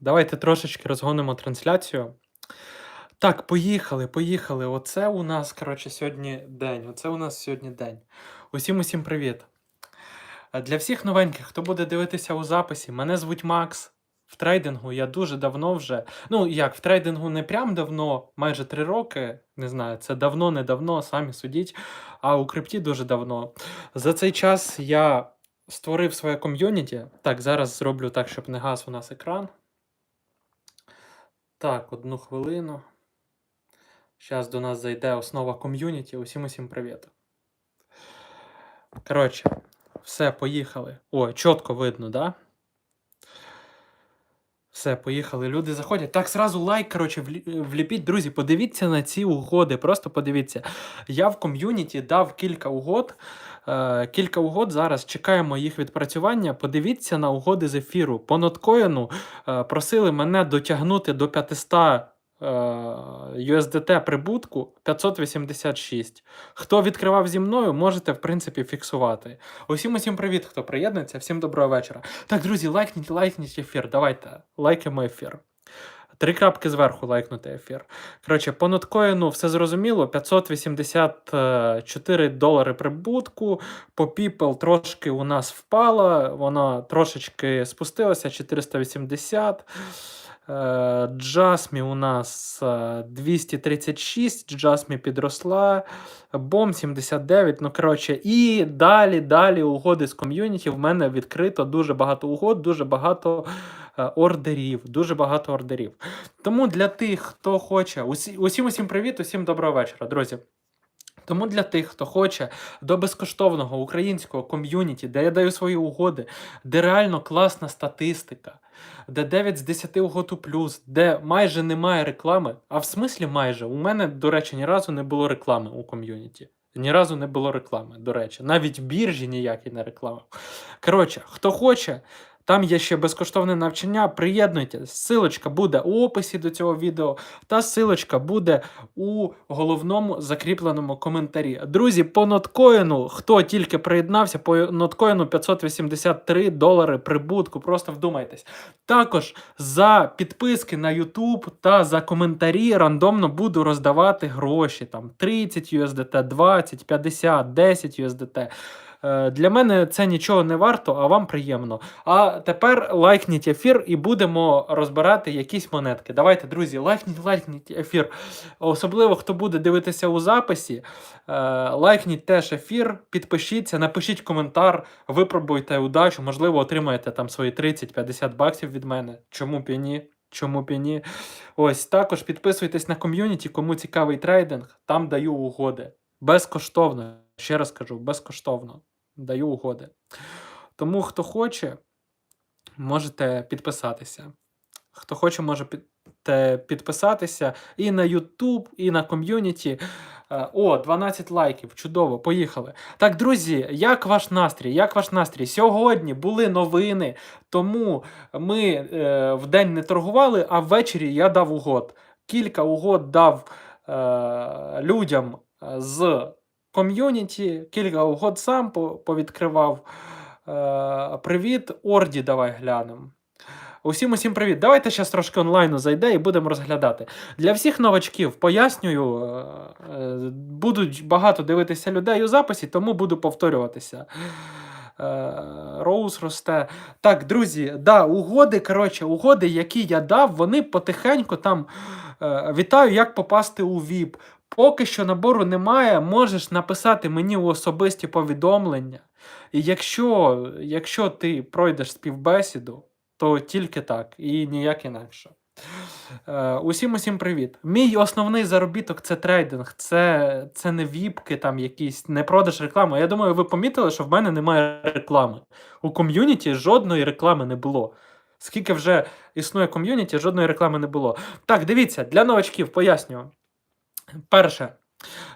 Давайте трошечки розгонимо трансляцію. Так, поїхали, поїхали. Оце у нас, коротше, сьогодні день. Оце у нас сьогодні день. Усім усім привіт. Е, Для всіх новеньких, хто буде дивитися у записі, мене звуть Макс. В трейдингу я дуже давно вже. Ну, як, в трейдингу не прям давно, майже три роки. Не знаю, це давно, не давно, самі судіть. А у крипті дуже давно. За цей час я створив своє ком'юніті. Так, зараз зроблю так, щоб не гас у нас екран. Так, одну хвилину. Зараз до нас зайде основа ком'юніті. Усім усім привіт. Коротше, все, поїхали. О, чітко видно, да? Все, поїхали. Люди заходять. Так, зразу лайк, коротше, вліпіть, друзі, подивіться на ці угоди. Просто подивіться. Я в ком'юніті дав кілька угод. Е, кілька угод зараз чекаємо їх відпрацювання. Подивіться на угоди з ефіру. По ноткоїну е, просили мене дотягнути до 500 е, USDT прибутку 586. Хто відкривав зі мною, можете, в принципі, фіксувати. Усім усім привіт, хто приєднується. Всім доброго вечора. Так, друзі, лайкніть, лайкніть ефір. Давайте, лайкаємо ефір. Три крапки зверху лайкнути ефір. Коротше, по ноткоїну все зрозуміло. 584 долари прибутку. По People трошки у нас впала, вона трошечки спустилася 480. Е, Джасмі у нас е, 236, Джасмі підросла, Бом 79. Ну, коротше, і далі, далі угоди з ком'юніті. В мене відкрито дуже багато угод, дуже багато е, ордерів. Дуже багато ордерів. Тому для тих, хто хоче, усі, усім усім привіт, усім доброго вечора, друзі. Тому для тих, хто хоче до безкоштовного українського ком'юніті, де я даю свої угоди, де реально класна статистика, де 9 з 10 угод у плюс, де майже немає реклами. А в смислі майже, у мене, до речі, ні разу не було реклами у ком'юніті. Ні разу не було реклами, до речі. Навіть біржі ніякій не реклами. Коротше, хто хоче, там є ще безкоштовне навчання. Приєднуйтесь. Силочка буде у описі до цього відео, та силочка буде у головному закріпленому коментарі. Друзі, по ноткоїну, хто тільки приєднався, по ноткоїну 583 долари прибутку. Просто вдумайтесь. Також за підписки на YouTube та за коментарі рандомно буду роздавати гроші. Там 30 USDT, 20, 50, 10 USDT. Е, Для мене це нічого не варто, а вам приємно. А тепер лайкніть ефір і будемо розбирати якісь монетки. Давайте, друзі, лайкніть, лайкніть ефір. Особливо, хто буде дивитися у записі, е, лайкніть теж ефір, підпишіться, напишіть коментар, випробуйте удачу, можливо, отримаєте там свої 30-50 баксів від мене. Чому б і ні? Чому б і ні? Ось також підписуйтесь на ком'юніті, кому цікавий трейдинг, там даю угоди. Безкоштовно. Ще раз кажу, безкоштовно даю угоди. Тому, хто хоче, можете підписатися. Хто хоче, може підписатися і на YouTube, і на ком'юніті. Е, О, 12 лайків. Чудово, поїхали. Так, друзі, як ваш настрій? Як ваш настрій? Сьогодні були новини, тому ми е, вдень не торгували, а ввечері я дав угод. Кілька угод дав е, людям з ком'юніті, кілька угод сам повідкривав. Е, привіт, Орді, давай глянемо. Усім усім привіт. Давайте зараз трошки онлайну зайде і будемо розглядати. Для всіх новачків пояснюю, е, е, будуть багато дивитися людей у записі, тому буду повторюватися. Роуз росте. Так, друзі, да, угоди, коротше, угоди, які я дав, вони потихеньку там вітаю, як попасти у VIP. Поки що набору немає, можеш написати мені у особисті повідомлення. І якщо, якщо ти пройдеш співбесіду, то тільки так і ніяк інакше. Е, усім усім привіт. Мій основний заробіток це трейдинг, це, це не віпки, там якісь, не продаж реклами. Я думаю, ви помітили, що в мене немає реклами. У ком'юніті жодної реклами не було. Скільки вже існує ком'юніті, жодної реклами не було. Так, дивіться, для новачків пояснюю. Перше.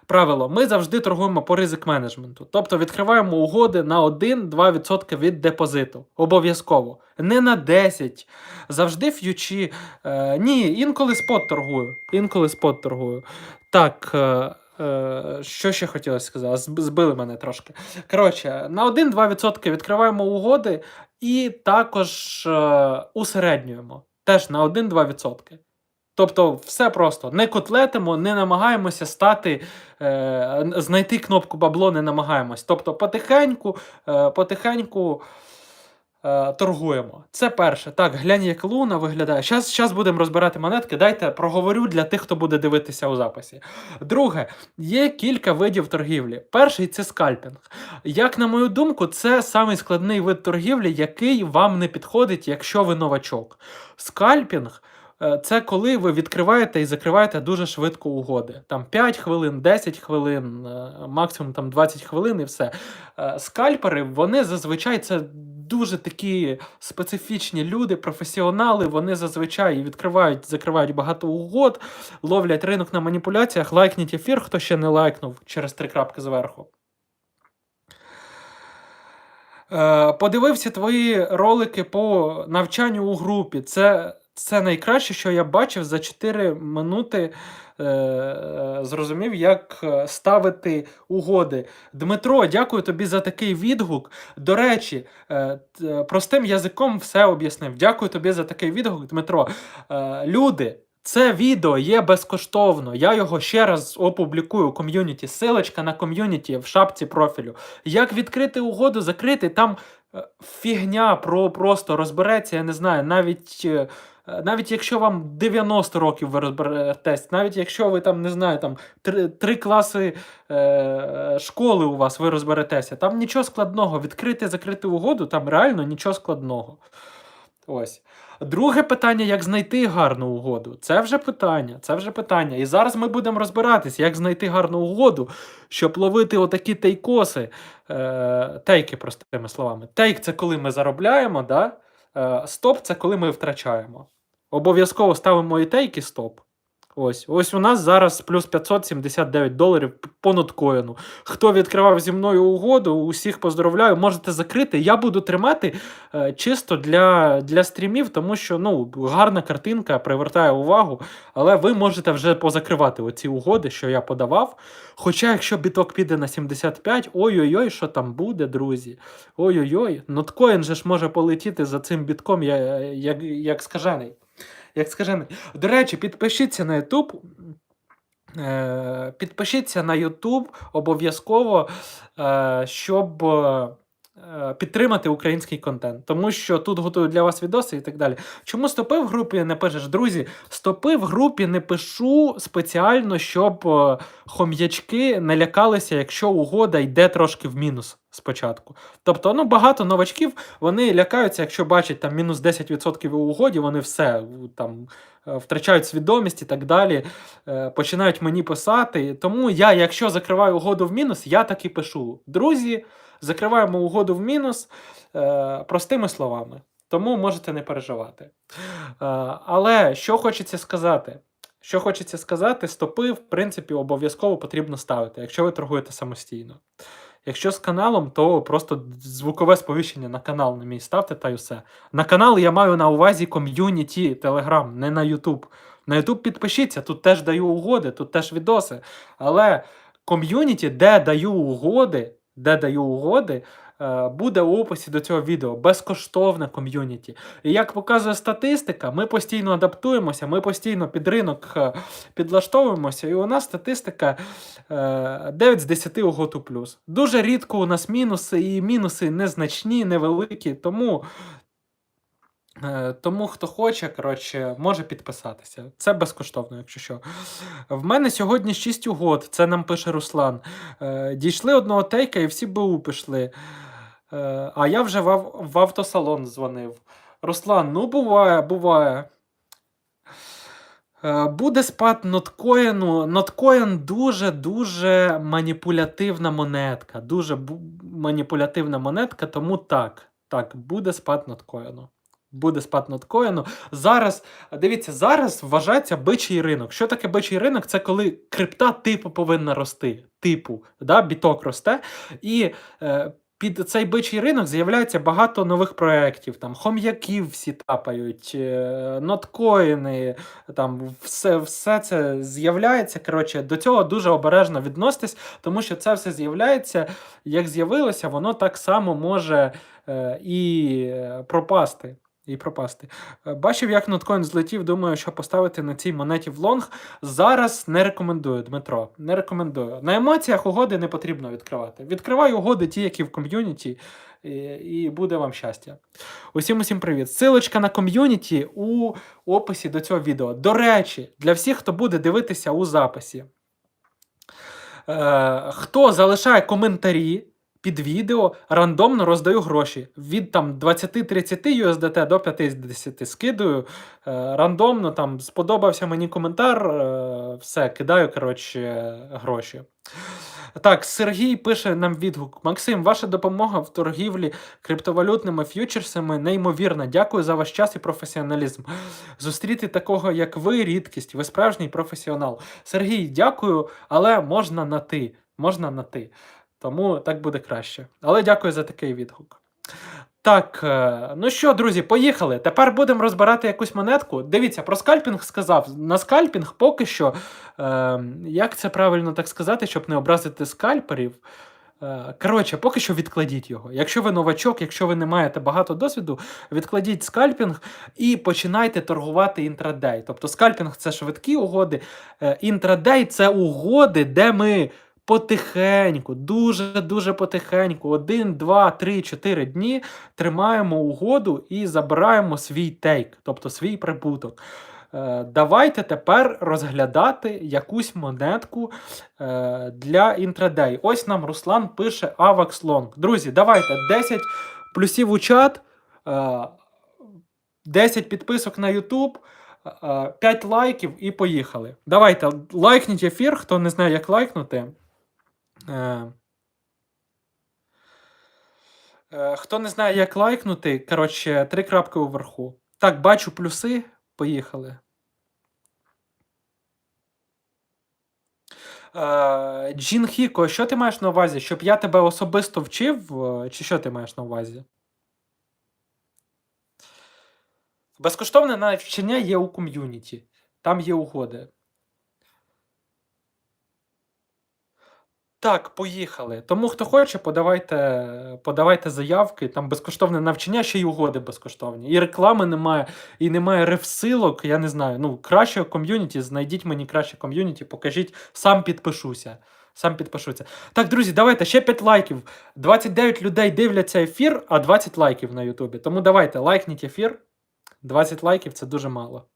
Правило, ми завжди торгуємо по ризик менеджменту. Тобто відкриваємо угоди на 1-2% від депозиту. Обов'язково. Не на 10. Завжди ф'ючі. Е, ні, інколи спот торгую. Інколи спот торгую. Так. Е, е, що ще хотілося сказати? Збили мене трошки. Коротше, на 1-2% відкриваємо угоди і також е, усереднюємо. Теж на 1-2%. Тобто, все просто не котлетимо, не намагаємося стати, е, знайти кнопку бабло, не намагаємось. Тобто, потихеньку, е, потихеньку е, торгуємо. Це перше. Так, глянь, як луна виглядає. Щас, щас будемо розбирати монетки. Дайте проговорю для тих, хто буде дивитися у записі. Друге, є кілька видів торгівлі. Перший це скальпінг. Як на мою думку, це самий складний вид торгівлі, який вам не підходить, якщо ви новачок. Скальпінг. Е, Це коли ви відкриваєте і закриваєте дуже швидко угоди. Там 5 хвилин, 10 хвилин, е, максимум там 20 хвилин і все. Е, Скальпери, вони зазвичай це дуже такі специфічні люди, професіонали. Вони зазвичай відкривають, закривають багато угод, ловлять ринок на маніпуляціях. Лайкніть ефір, хто ще не лайкнув через три крапки зверху. Подивився твої ролики по навчанню у групі. Це, це найкраще, що я бачив за 4 минути. е, Зрозумів, як е, ставити угоди. Дмитро, дякую тобі за такий відгук. До речі, е, простим язиком все об'яснив. Дякую тобі за такий відгук, Дмитро. Люди, це відео є безкоштовно. Я його ще раз опублікую у ком'юніті. Силочка на ком'юніті в шапці профілю. Як відкрити угоду, закрити, там фігня про просто розбереться, я не знаю, навіть. Е, Навіть якщо вам 90 років ви розберетесь, навіть якщо ви там не знаю, там три, три класи е, школи у вас ви розберетеся, там нічого складного. Відкрити, закрити угоду, там реально нічого складного. Ось. Друге питання, як знайти гарну угоду. Це вже питання, це вже питання. І зараз ми будемо розбиратись, як знайти гарну угоду, щоб ловити отакі тейкоси, е, тейки, простими словами. Тейк це коли ми заробляємо, да? Е, стоп це коли ми втрачаємо. Обов'язково ставимо і тейк, і стоп. Ось, ось у нас зараз плюс 579 доларів по ноткоїну. Хто відкривав зі мною угоду, усіх поздравляю, можете закрити. Я буду тримати е, чисто для, для стрімів, тому що ну, гарна картинка привертає увагу, але ви можете вже позакривати оці угоди, що я подавав. Хоча, якщо біток піде на 75, ой-ой-ой, що там буде, друзі. Ой-ой-ой, ноткоін же ж може полетіти за цим бітком, я, як, як скажений. Як скажений. До речі, підпишіться на YouTube. Е, Підпишіться на YouTube обов'язково, е, щоб е, підтримати український контент. Тому що тут готую для вас відоси і так далі. Чому стопи в групі не пишеш? Друзі, стопи в групі не пишу спеціально, щоб е, хом'ячки не лякалися, якщо угода йде трошки в мінус спочатку. Тобто, ну багато новачків вони лякаються, якщо бачать там мінус 10% у угоді, вони все там е, втрачають свідомість і так далі, е, починають мені писати. Тому я, якщо закриваю угоду в мінус, я так і пишу. Друзі, закриваємо угоду в мінус е, простими словами. Тому можете не переживати. Е, але що хочеться сказати? Що хочеться сказати, стопи, в принципі, обов'язково потрібно ставити, якщо ви торгуєте самостійно. Якщо з каналом, то просто звукове сповіщення на канал не мій ставте та й усе. На канал я маю на увазі ком'юніті Telegram, не на YouTube. На YouTube підпишіться, тут теж даю угоди, тут теж відоси. Але ком'юніті, де даю угоди, де даю угоди, е, буде у описі до цього відео. Безкоштовне ком'юніті. І як показує статистика, ми постійно адаптуємося, ми постійно під ринок е, підлаштовуємося, і у нас статистика е, 9 з 10 угод у плюс. Дуже рідко у нас мінуси, і мінуси незначні, невеликі, тому. Е, Тому хто хоче, коротше, може підписатися. Це безкоштовно, якщо що. В мене сьогодні 6 угод, це нам пише Руслан. Е, Дійшли одного тейка і всі БУ пішли. Е, А я вже в, автосалон дзвонив. Руслан, ну буває, буває. Буде спад ноткоїну. Ноткоін дуже-дуже маніпулятивна монетка. Дуже маніпулятивна монетка, тому так. Так, буде спад ноткоїну. Буде спад ноткоїну. Зараз, дивіться, зараз вважається бичий ринок. Що таке бичий ринок? Це коли крипта типу повинна рости. Типу, да, біток росте. І е, під цей бичий ринок з'являється багато нових проєктів. Там хом'яків всі тапають, е, ноткоїни, там все, все це з'являється. Коротше, до цього дуже обережно відноситись, тому що це все з'являється. Як з'явилося, воно так само може е, і е, пропасти. І пропасти. Е, Бачив, як ноткоін злетів, думаю, що поставити на цій монеті в лонг. Зараз не рекомендую, Дмитро. Не рекомендую. На емоціях угоди не потрібно відкривати. Відкривай угоди, ті, які в ком'юніті, і, і буде вам щастя. Усім усім привіт. Силочка на ком'юніті у описі до цього відео. До речі, для всіх, хто буде дивитися у записі. Е, хто залишає коментарі під відео, рандомно роздаю гроші. Від там 20-30 USDT до 50 скидаю. Е, рандомно там сподобався мені коментар, е, все, кидаю, коротше, гроші. Так, Сергій пише нам відгук. Максим, ваша допомога в торгівлі криптовалютними ф'ючерсами неймовірна. Дякую за ваш час і професіоналізм. Зустріти такого, як ви, рідкість. Ви справжній професіонал. Сергій, дякую, але можна на ти. Можна на ти. Тому так буде краще. Але дякую за такий відгук. Так, е, ну що, друзі, поїхали. Тепер будемо розбирати якусь монетку. Дивіться, про скальпінг сказав. На скальпінг поки що, е, як це правильно так сказати, щоб не образити скальперів. Е, Коротше, поки що відкладіть його. Якщо ви новачок, якщо ви не маєте багато досвіду, відкладіть скальпінг і починайте торгувати інтрадей. Тобто скальпінг це швидкі угоди. е, Інтрадей це угоди, де ми потихеньку, дуже-дуже потихеньку, один, два, три, чотири дні тримаємо угоду і забираємо свій тейк, тобто свій прибуток. Е, Давайте тепер розглядати якусь монетку е, для інтрадей. Ось нам Руслан пише AVAX Long. Друзі, давайте 10 плюсів у чат, е, 10 підписок на YouTube. е, 5 лайків і поїхали. Давайте лайкніть ефір, хто не знає, як лайкнути. Е, е, Хто не знає, як лайкнути, коротше, три крапки уверху. Так, бачу плюси. Поїхали. Е, Джін Хіко, що ти маєш на увазі? Щоб я тебе особисто вчив, чи що ти маєш на увазі? Безкоштовне навчання є у ком'юніті. Там є угоди. Так, поїхали. Тому хто хоче, подавайте, подавайте заявки. Там безкоштовне навчання, ще й угоди безкоштовні. І реклами немає, і немає рефсилок. Я не знаю. Ну, краще ком'юніті, знайдіть мені краще ком'юніті, покажіть, сам підпишуся. Сам підпишуся. Так, друзі, давайте ще 5 лайків. 29 людей дивляться ефір, а 20 лайків на Ютубі. Тому давайте лайкніть ефір. 20 лайків це дуже мало.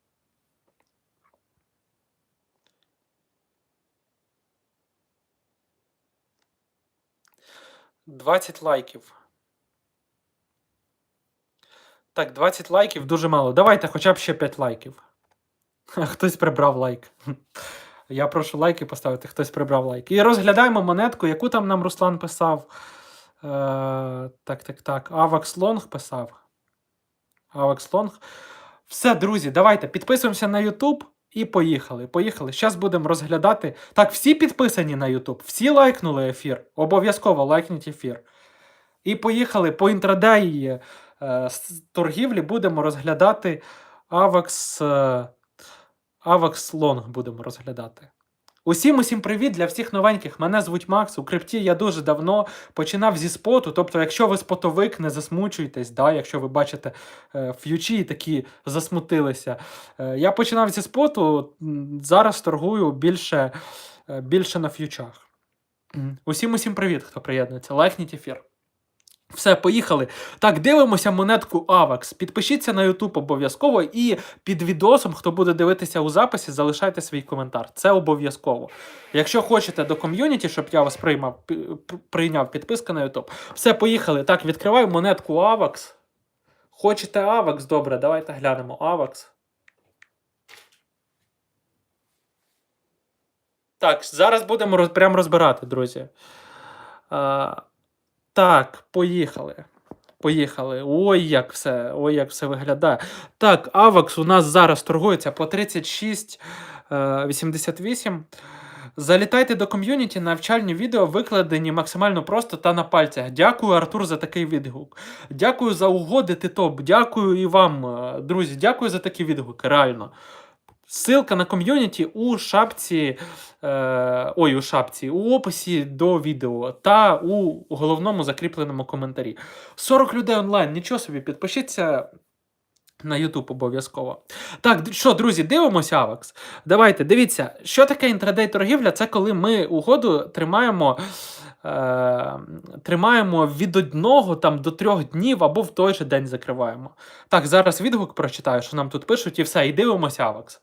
Двадцять лайків. Так, 20 лайків дуже мало. Давайте хоча б ще 5 лайків. Хтось прибрав лайк. Я прошу лайки поставити, хтось прибрав лайк. І розглядаємо монетку, яку там нам Руслан писав. Е, так, так, так. Avax Long писав. Avax Long. Все, друзі, давайте підписуємося на YouTube і поїхали. Поїхали. Зараз будемо розглядати. Так, всі підписані на YouTube, всі лайкнули ефір. Обов'язково лайкніть ефір. І поїхали по інтрадеї е, торгівлі будемо розглядати Avax, е, Avax Long будемо розглядати. Усім усім привіт для всіх новеньких. Мене звуть Макс. У крипті я дуже давно починав зі споту. Тобто, якщо ви спотовик, не засмучуйтесь, да, якщо ви бачите е, ф'ючі такі засмутилися. Е, я починав зі споту, зараз торгую більше, е, більше на ф'ючах. Усім усім привіт, хто приєднується. Лайкніть ефір. Все, поїхали. Так, дивимося монетку AVAX. Підпишіться на YouTube обов'язково і під відосом, хто буде дивитися у записі, залишайте свій коментар. Це обов'язково. Якщо хочете до ком'юніті, щоб я вас приймав, прийняв підписка на YouTube. Все, поїхали. Так, відкриваю монетку AVAX. Хочете AVAX? Добре, давайте глянемо AVAX. Так, зараз будемо роз, прям розбирати, друзі. А, так, поїхали. Поїхали. Ой, як все, ой, як все виглядає. Так, Авакс у нас зараз торгується по 36,88. Залітайте до ком'юніті, навчальні відео викладені максимально просто та на пальцях. Дякую, Артур, за такий відгук. Дякую за угоди, ти топ. Дякую і вам, е, друзі. Дякую за такі відгуки, реально. Ссылка на ком'юніті у шапці, е, ой, у шапці, у описі до відео та у головному закріпленому коментарі. 40 людей онлайн, нічого собі, підпишіться На YouTube обов'язково. Так, що, друзі, дивимося Авакс. Давайте, дивіться, що таке інтрадей торгівля? Це коли ми угоду тримаємо, тримаємо від одного там, до трьох днів або в той же день закриваємо. Так, зараз відгук прочитаю, що нам тут пишуть, і все, і дивимося Авакс.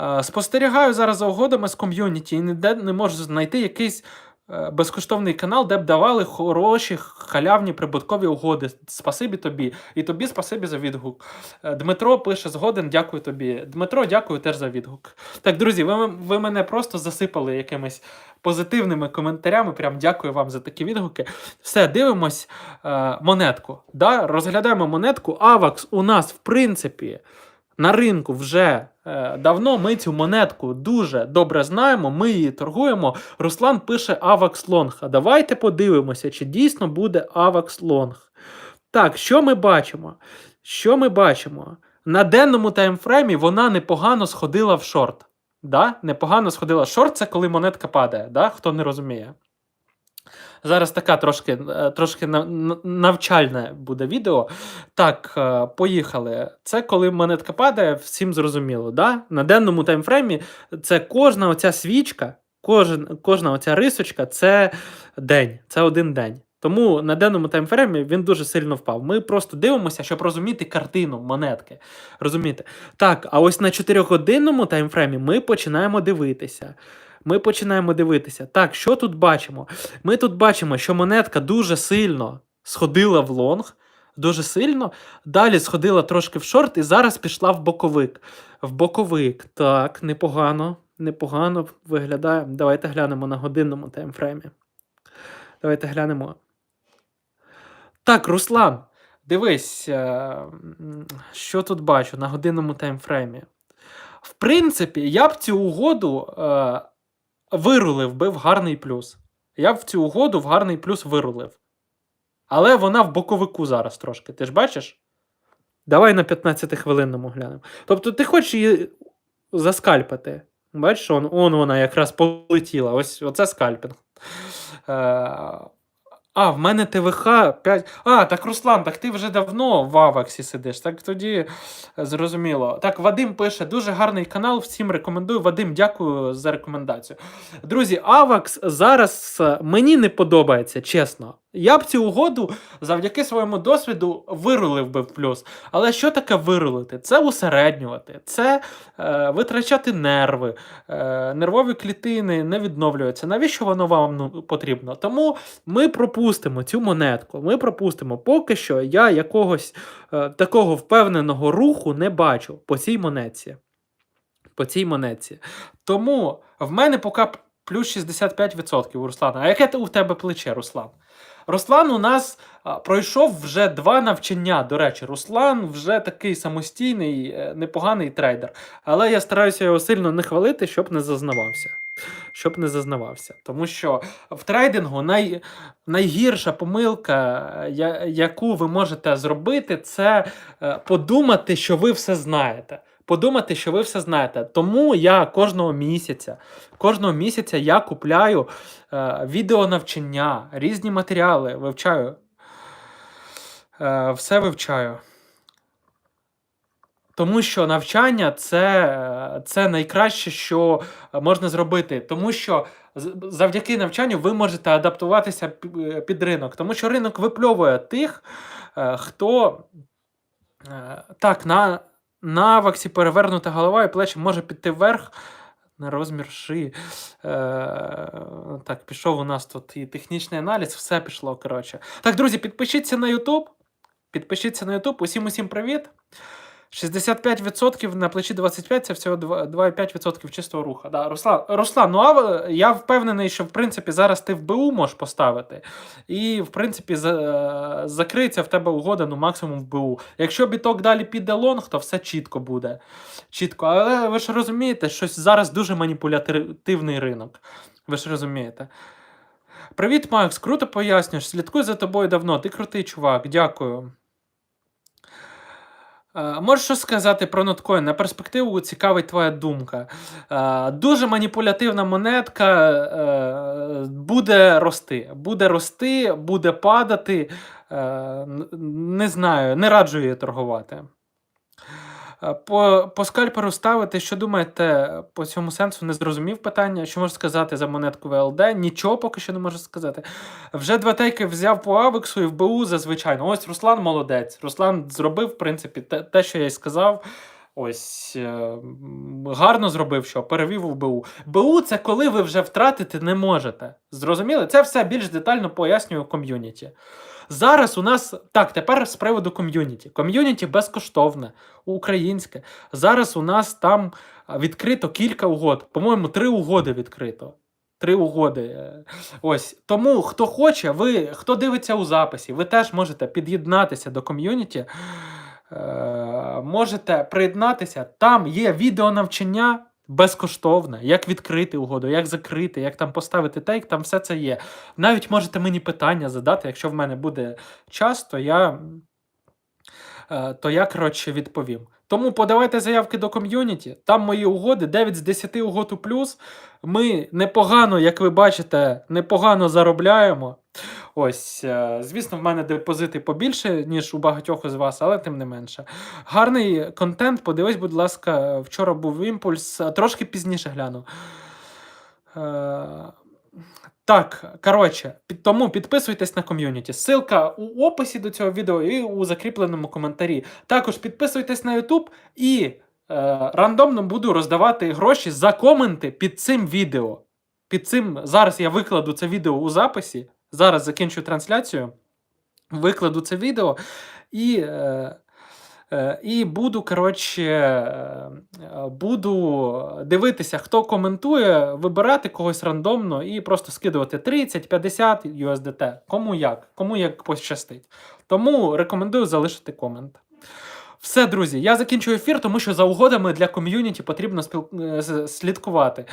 Е, спостерігаю зараз за угодами з ком'юніті і ніде не можу знайти якийсь е, безкоштовний канал, де б давали хороші, халявні прибуткові угоди. Спасибі тобі. І тобі спасибі за відгук. Е, Дмитро пише згоден, дякую тобі. Дмитро, дякую теж за відгук. Так, друзі, ви, ви мене просто засипали якимись позитивними коментарями. Прям дякую вам за такі відгуки. Все, дивимось е, монетку. Да? Розглядаємо монетку. Авакс у нас, в принципі, на ринку вже е, давно. Ми цю монетку дуже добре знаємо. Ми її торгуємо. Руслан пише Avax Long. А давайте подивимося, чи дійсно буде Avax Long. Так, що ми бачимо? Що ми бачимо? На денному таймфреймі вона непогано сходила в шорт. Да? Непогано сходила шорт, це коли монетка падає, да? хто не розуміє. Зараз така трошки, е, трошки на- на- навчальне буде відео. Так, е, поїхали. Це коли монетка падає, всім зрозуміло. Да? На денному таймфреймі це кожна оця свічка, кожен, кожна оця рисочка це день, це один день. Тому на денному таймфреймі він дуже сильно впав. Ми просто дивимося, щоб розуміти картину монетки. Розумієте? Так, а ось на 4-годинному таймфреймі ми починаємо дивитися. Ми починаємо дивитися. Так, що тут бачимо? Ми тут бачимо, що монетка дуже сильно сходила в лонг, дуже сильно. Далі сходила трошки в шорт і зараз пішла в боковик. В боковик. Так, непогано, непогано виглядає. Давайте глянемо на годинному таймфреймі. Давайте глянемо. Так, Руслан, дивись, е, що тут бачу на годинному таймфреймі. В принципі, я б цю угоду е, вирулив би в гарний плюс. Я в цю угоду в гарний плюс вирулив. Але вона в боковику зараз трошки. Ти ж бачиш? Давай на 15-хвилинному глянемо. Тобто ти хочеш її заскальпати. Бачиш, он, он вона якраз полетіла. Ось оце скальпінг. Е, а, в мене ТВХ 5. А, так Руслан, так ти вже давно в Аваксі сидиш. Так тоді е, зрозуміло. Так, Вадим пише: дуже гарний канал. Всім рекомендую. Вадим, дякую за рекомендацію. Друзі, Авакс зараз е, мені не подобається, чесно. Я б цю угоду завдяки своєму досвіду вирулив би в плюс. Але що таке вирулити? Це усереднювати, це е, витрачати нерви, е, нервові клітини не відновлюються. Навіщо воно вам ну, потрібно? Тому ми пропустимо цю монетку. Ми пропустимо. Поки що я якогось е, такого впевненого руху не бачу по цій монетці. По цій монетці. Тому в мене поки плюс 65% у Руслана. А яке у тебе плече, Руслан? Руслан у нас пройшов вже два навчання. До речі, Руслан вже такий самостійний, е, непоганий трейдер. Але я стараюся його сильно не хвалити, щоб не зазнавався. Щоб не зазнавався. Тому що в трейдингу най, найгірша помилка, я, яку ви можете зробити, це е, подумати, що ви все знаєте. Подумати, що ви все знаєте. Тому я кожного місяця, кожного місяця я купляю е, відеонавчання, різні матеріали вивчаю. Е, все вивчаю. Тому що навчання це, це найкраще, що можна зробити. Тому що завдяки навчанню ви можете адаптуватися під ринок. Тому що ринок випльовує тих, е, хто е, так, на, на перевернута голова і плечі може піти вверх на розмір шиї. Е, так, пішов у нас тут і технічний аналіз, все пішло. коротше. Так, друзі, підпишіться на YouTube. Підпишіться на YouTube. Усім усім привіт. 65% на плечі 25 це всього 2 2,5% чистого руха. Да, Руслан, Руслан, ну а я впевнений, що в принципі зараз ти в БУ можеш поставити, і в принципі за, закриється в тебе угода ну максимум в БУ. Якщо біток далі піде лонг, то все чітко буде. Чітко. Але ви ж розумієте, що зараз дуже маніпулятивний ринок. Ви ж розумієте. Привіт, Макс, круто пояснюєш. Слідкую за тобою давно. Ти крутий чувак, дякую. Е, Можеш що сказати про ноткоін? На перспективу цікавить твоя думка. Е, Дуже маніпулятивна монетка е, буде рости. Буде рости, буде падати. Не знаю, не раджу її торгувати. Е, По, по скальперу ставити, що думаєте по цьому сенсу? Не зрозумів питання. Що можу сказати за монетку ВЛД? Нічого поки що не можу сказати. Вже два тейки взяв по Авексу і в БУ зазвичай. Ось Руслан молодець. Руслан зробив, в принципі, те, те що я й сказав. Ось е, гарно зробив, що перевів у БУ. БУ це коли ви вже втратити не можете. Зрозуміли? Це все більш детально пояснюю ком'юніті. Зараз у нас так, тепер з приводу ком'юніті. Ком'юніті безкоштовне, українське. Зараз у нас там відкрито кілька угод. По-моєму, три угоди відкрито. Три угоди. е. Ось тому, хто хоче, ви хто дивиться у записі, ви теж можете під'єднатися до ком'юніті. Е, можете приєднатися. Там є відеонавчання безкоштовне, як відкрити угоду, як закрити, як там поставити тейк, там все це є. Навіть можете мені питання задати, якщо в мене буде час, то я, е, то я коротше, відповім. Тому подавайте заявки до ком'юніті. Там мої угоди, 9 з 10 угод у плюс. Ми непогано, як ви бачите, непогано заробляємо. Ось, е, звісно, в мене депозити побільше, ніж у багатьох із вас, але тим не менше. Гарний контент. Подивись, будь ласка, вчора був імпульс, трошки пізніше гляну. Так, коротше, під, тому підписуйтесь на ком'юніті. Ссылка у описі до цього відео і у закріпленому коментарі. Також підписуйтесь на YouTube і е, рандомно буду роздавати гроші за коменти під цим відео. Під цим зараз я викладу це відео у записі. Зараз закінчу трансляцію, викладу це відео і. Е, І буду, коротше, е, е, буду дивитися, хто коментує, вибирати когось рандомно і просто скидувати 30-50 USDT. Кому як, кому як пощастить. Тому рекомендую залишити комент. Все, друзі, я закінчую ефір, тому що за угодами для ком'юніті потрібно спіл... е, слідкувати.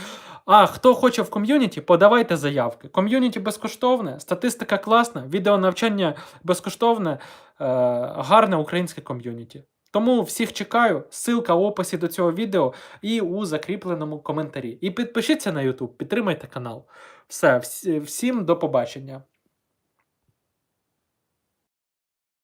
А хто хоче в ком'юніті, подавайте заявки. Ком'юніті безкоштовне, статистика класна, відеонавчання безкоштовне, е, гарне українське ком'юніті. Тому всіх чекаю. Ссылка в описі до цього відео і у закріпленому коментарі. І підпишіться на YouTube, підтримайте канал. Все, всім до побачення.